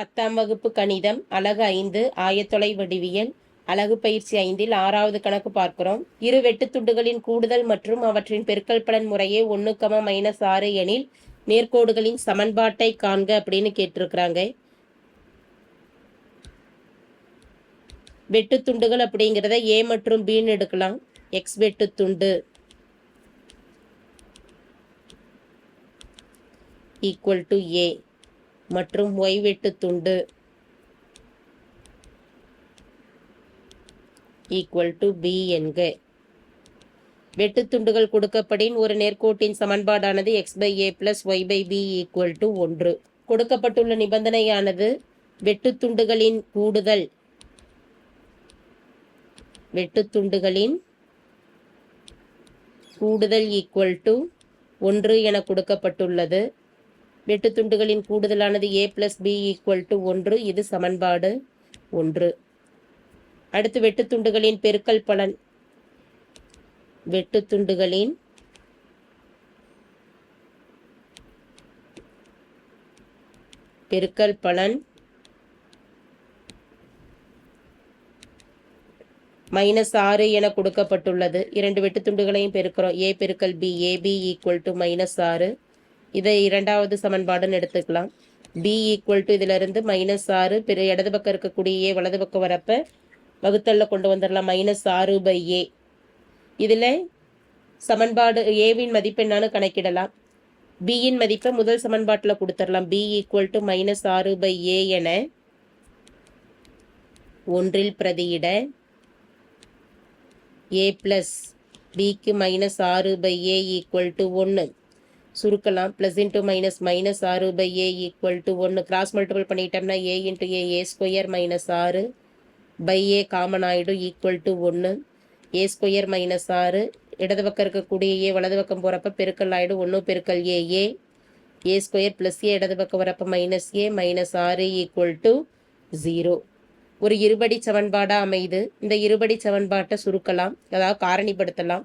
பத்தாம் வகுப்பு கணிதம் அலகு ஐந்து ஆயத்தொலை வடிவியல் அலகு பயிற்சி ஐந்தில் ஆறாவது கணக்கு பார்க்கிறோம். இரு வெட்டுத்துண்டுகளின் கூடுதல் மற்றும் அவற்றின் பெருக்கல் பலன் முறையே ஒன்று கம மைனஸ் ஆறு எனில் நேர்கோடுகளின் சமன்பாட்டை காண்க அப்படின்னு கேட்டிருக்கிறாங்க. வெட்டுத்துண்டுகள் அப்படிங்கிறத ஏ மற்றும் பின்னு எடுக்கலாம். எக்ஸ் வெட்டுத்துண்டு ஈக்குவல் டு ஏ மற்றும் ஒய் வெட்டுத்துண்டு ஈக்குவல் டு பி என்க. வெட்டுத்துண்டுகள் கொடுக்கப்படின் ஒரு நேர்கோட்டின் சமன்பாடானது X by A plus Y by B equal to ஒன்று. கொடுக்கப்பட்டுள்ள நிபந்தனையானது வெட்டுத்துண்டுகளின் கூடுதல். வெட்டுத்துண்டுகளின் கூடுதல் ஈக்குவல் டு ஒன்று என கொடுக்கப்பட்டுள்ளது. வெட்டுத்துண்டுகளின் கூடுதலானது A plus B equal to ஒன்று. இது சமன்பாடு ஒன்று. அடுத்து வெட்டுத்துண்டுகளின் பெருக்கல் பலன். வெட்டுத்துண்டுகளின் பெருக்கல் பலன் மைனஸ் ஆறு என கொடுக்கப்பட்டுள்ளது. இரண்டு வெட்டுத்துண்டுகளையும் பெருக்கிறோம். ஏ பெருக்கல் B AB equal to minus ஆறு. இதை இரண்டாவது சமன்பாடுன்னு எடுத்துக்கலாம். பி ஈக்குவல் டு இதிலிருந்து மைனஸ் ஆறு பிற இடது பக்கம் இருக்கக்கூடிய ஏ வலது பக்கம் வரப்ப வகுத்தல்ல கொண்டு வந்துடலாம். மைனஸ் ஆறு பை ஏ இதில் சமன்பாடு ஏவின் மதிப்பு என்னன்னு கணக்கிடலாம். பியின் மதிப்பை முதல் சமன்பாட்டில் கொடுத்துடலாம். பி ஈக்குவல் டு மைனஸ் ஆறு பை ஏ என ஒன்றில் பிரதியிட ஏ ப்ளஸ் பிக்கு மைனஸ் ஆறு பை ஏ ஈக்குவல் டு ஒன்று சுருக்கலாம். ப்ளஸ் இன்ட்டு மைனஸ் மைனஸ் ஆறு பை ஏ ஈக்குவல் டு ஒன்று கிராஸ் மல்டிபிள் பண்ணிட்டோம்னா A into A A square minus ஆறு பை ஏ காமன் ஆகிடும் ஈக்குவல் டு ஒன்று ஏ ஸ்கொயர் மைனஸ் ஆறு. இடது பக்கம் இருக்கக்கூடிய ஏ வலது பக்கம் போகிறப்ப பெருக்கல் ஆகிடும் ஒன்று பெருக்கல் ஏ ஏ ஏ ஸ்கொயர் ப்ளஸ் ஏ இடது பக்கம் வரப்போ மைனஸ் ஏ மைனஸ் ஆறு ஈக்குவல் டு ஜீரோ ஒரு இருபடி சமன்பாடாக அமைது இந்த இருபடி சமன்பாட்டை சுருக்கலாம். அதாவது காரணிப்படுத்தலாம்.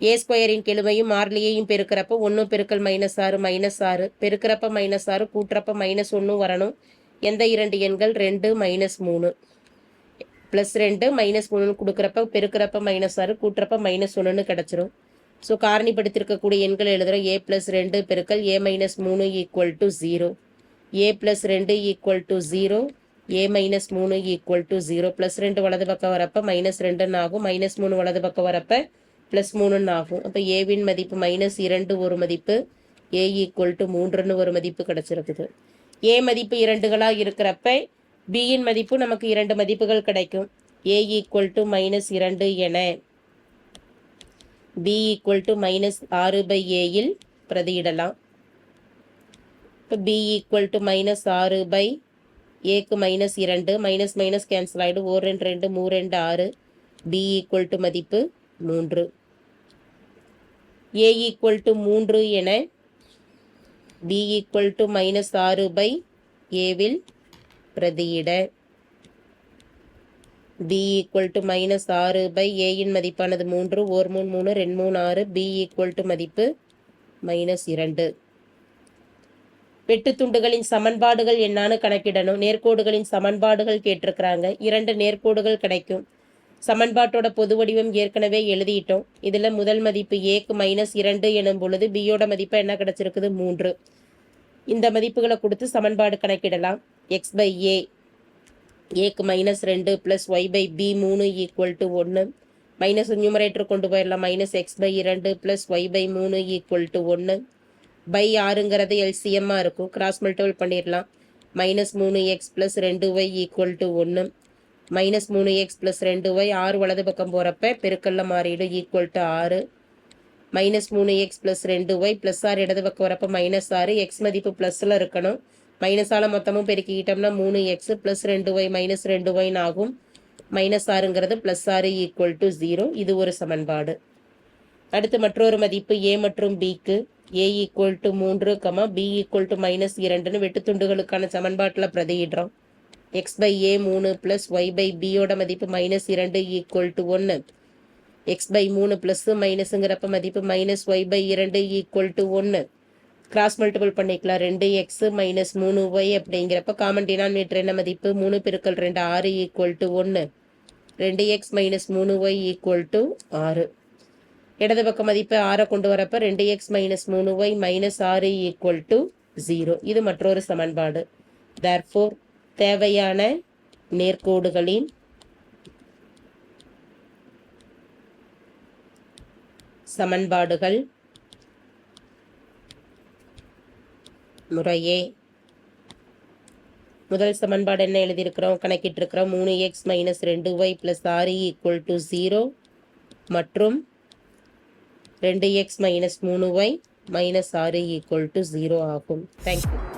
ஏ ஸ்கொயரின் கெழுமையும் மாறிலியையும் பெருக்கிறப்ப ஒன்று பெருக்கல் மைனஸ் ஆறு மைனஸ் ஆறு பெருக்கிறப்ப மைனஸ் ஆறு கூட்டுறப்ப மைனஸ் ஒன்று வரணும். எந்த இரண்டு எண்கள்? ரெண்டு மைனஸ் மூணு. ப்ளஸ் ரெண்டு மைனஸ் மூணுன்னு கொடுக்குறப்ப பெருக்கிறப்ப மைனஸ் ஆறு கூட்டுறப்ப மைனஸ் ஒன்றுன்னு கிடச்சிரும். ஸோ காரணிப்படுத்திருக்கக்கூடிய எண்கள் எழுதுகிறோம் ஏ ப்ளஸ் ரெண்டு பெருக்கல் ஏ மைனஸ் மூணு equal to zero A plus ரெண்டு equal to zero A minus மூணு ஈக்குவல் டு ஜீரோ ப்ளஸ் ரெண்டு வலது பக்கம் வரப்போ மைனஸ் ரெண்டுன்னு ஆகும். மைனஸ் மூணு வலது பக்கம் வரப்போ ப்ளஸ் மூணுன்னு ஆகும். அப்போ ஏவின் மதிப்பு மைனஸ் இரண்டு ஒரு மதிப்பு ஏ ஈக்குவல் டு மூன்றுன்னு ஒரு மதிப்பு கிடச்சிருக்குது. ஏ மதிப்பு இரண்டுகளாக இருக்கிறப்ப பியின் மதிப்பு நமக்கு இரண்டு மதிப்புகள் கிடைக்கும். ஏ ஈக்குவல் டு மைனஸ் இரண்டு என பி ஈக்குவல் டு மைனஸ் ஆறு பை ஏயில் பிரதியிடலாம். இப்போ பி ஈக்குவல் டு மைனஸ் ஆறு பை ஏக்கு மைனஸ் இரண்டு மைனஸ் மைனஸ் கேன்சல் ஆகிடும் ஓர் ரெண்டு ரெண்டு மூ ரெண்டு ஆறு. பி ஈக்குவல் டு மதிப்பு மூன்று. ஏ ஈக்குவல் டு மூன்று என பி ஈக்குவல் டு மைனஸ் ஆறு பை ஏவில் பிரதியிட. பி ஈக்குவல் டு மைனஸ் ஆறு பை ஏயின் மதிப்பானது மூன்று ஓர் மூணு மூணு ரெண்டு மூணு ஆறு பி ஈக்குவல் டு மதிப்பு மைனஸ் இரண்டு. வெட்டுத்துண்டுகளின் சமன்பாடுகள் என்னான்னு கணக்கிடணும். நேர்கோடுகளின் சமன்பாடுகள் கேட்டிருக்கிறாங்க. இரண்டு நேர்கோடுகள் கிடைக்கும். சமன்பாட்டோட பொது வடிவம் ஏற்கனவே எழுதிட்டோம். இதில் முதல் மதிப்பு ஏக்கு மைனஸ் இரண்டு எனும் பொழுது பியோட மதிப்பு என்ன கிடச்சிருக்குது? மூன்று. இந்த மதிப்புகளை கொடுத்து சமன்பாடு கணக்கிடலாம். எக்ஸ் பை ஏ ஏக்கு மைனஸ் ரெண்டு ப்ளஸ் ஒய் பை பி மூணு ஈக்குவல் டு ஒன்று மைனஸ் நியூமரேட்டர் கொண்டு போயிடலாம். மைனஸ் எக்ஸ் பை இரண்டு ப்ளஸ் ஒய் பை மூணு ஈக்குவல் டு ஒன்று பை ஆறுங்கிறது எல்சிஎம்மாக இருக்கும். கிராஸ் மல்டிபிள் பண்ணிடலாம். மைனஸ் மூணு எக்ஸ் ப்ளஸ் ரெண்டு ஒய் ஈக்குவல் டு ஒன்று மைனஸ் மூணு எக்ஸ் ப்ளஸ் ரெண்டு ஒய் ஆறு வலது பக்கம் போகிறப்ப பெருக்கல்ல மாறிடும் ஈக்குவல் டு ஆறு. மைனஸ் மூணு எக்ஸ் ப்ளஸ் ரெண்டு ஒய் ப்ளஸ் ஆறு இடது பக்கம் வரப்போ மைனஸ் ஆறு. எக்ஸ் மதிப்பு ப்ளஸில் இருக்கணும். மைனஸால் மொத்தமும் பெருக்கிக்கிட்டோம்னா மூணு எக்ஸ் ப்ளஸ் ரெண்டு ஒய் மைனஸ் ரெண்டு ஒய்னு ஆகும். மைனஸ் ஆறுங்கிறது ப்ளஸ் ஆறு ஈக்குவல் டு ஜீரோ இது ஒரு சமன்பாடு. அடுத்து மற்றொரு மதிப்பு ஏ மற்றும் பிக்கு ஏ ஈக்குவல் டு மூன்று comma B equal to minus இரண்டுன்னு வெட்டுத்துண்டுகளுக்கான சமன்பாட்டில் பிரதியிடுறோம். எக்ஸ் பை ஏ மூணு ப்ளஸ் ஒய் பை பியோட மதிப்பு மைனஸ் இரண்டு ஈக்குவல் டு ஒன்று எக்ஸ் பை மூணு ப்ளஸ்ஸு மைனஸுங்கிறப்ப மதிப்பு மைனஸ் ஒய் பை இரண்டு ஈக்குவல் டு ஒன்று கிராஸ் மல்டிபிள் பண்ணிக்கலாம். ரெண்டு எக்ஸ் மைனஸ் மூணு ஒய் அப்படிங்கிறப்ப காமன் டினாமினேட்டர் என்ன மதிப்பு? மூணு பெருக்கல் ரெண்டு ஆறு ஈக்குவல் டு ஒன்று ரெண்டு எக்ஸ் மைனஸ் மூணு ஒய் ஈக்குவல் டு ஆறு. இடது பக்க மதிப்பை ஆறை கொண்டு வரப்ப ரெண்டு எக்ஸ் மைனஸ் மூணு ஒய் மைனஸ் ஆறு ஈக்குவல் டு ஜீரோ இது மற்றொரு சமன்பாடு. தேர்ஃபோர் தேவையான நேர்கோடுகளின் சமன்பாடுகள். முறையே. முதல் சமன்பாடு என்ன எழுதியிருக்கிறோம்? கணக்கிட்டிருக்கிறோம். மூணு எக்ஸ் மைனஸ் ரெண்டு ஒய் ப்ளஸ் ஆறு ஈக்குவல் டு ஜீரோ மற்றும் ரெண்டு எக்ஸ் மைனஸ் மூணு ஒய் மைனஸ் ஆறு ஈக்குவல் டு ஜீரோ ஆகும். Thank you